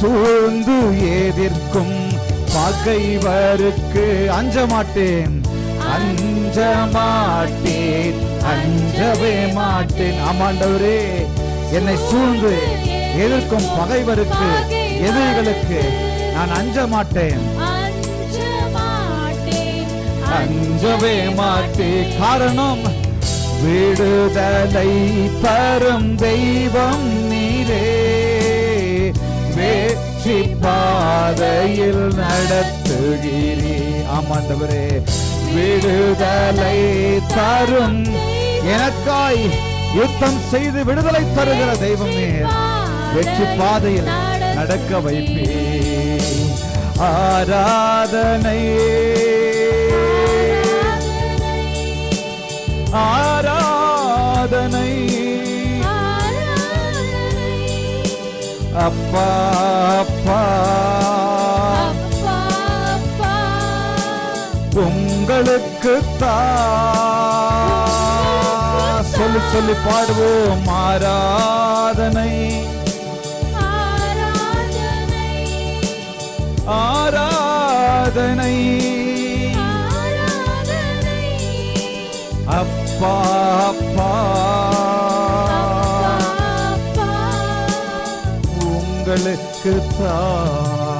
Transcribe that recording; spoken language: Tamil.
சூழ்ந்து எதிர்க்கும் பகைவருக்கு அஞ்ச மாட்டேன் அஞ்ச மாட்டேன் அஞ்சவே மாட்டேன். ஆமாண்டவரே என்னை சூழ்ந்து எதிர்க்கும் பகைவருக்கு எதிரிகளுக்கு நான் அஞ்ச மாட்டேன் அஞ்சவே மாட்டேன். அஞ்சவே காரணம் விடுதலை பரும் தெய்வம் நீ. வெற்றி பாதையில் நடத்துகிறீ. ஆமாண்டவரே விடுதலை தரும். எனக்காய் யுத்தம் செய்து விடுதலை தருகிற தெய்வம் வெற்றி பாதையில் நடக்க வைப்பே. ஆராதனை ஆராதனை அப்பா அப்பா. உங்களுக்கு சொல்லி சொல்லி பாடுவோம். ஆராதனை. ஆராதனை. அப்பா அப்பா. உங்களுக்கு தான்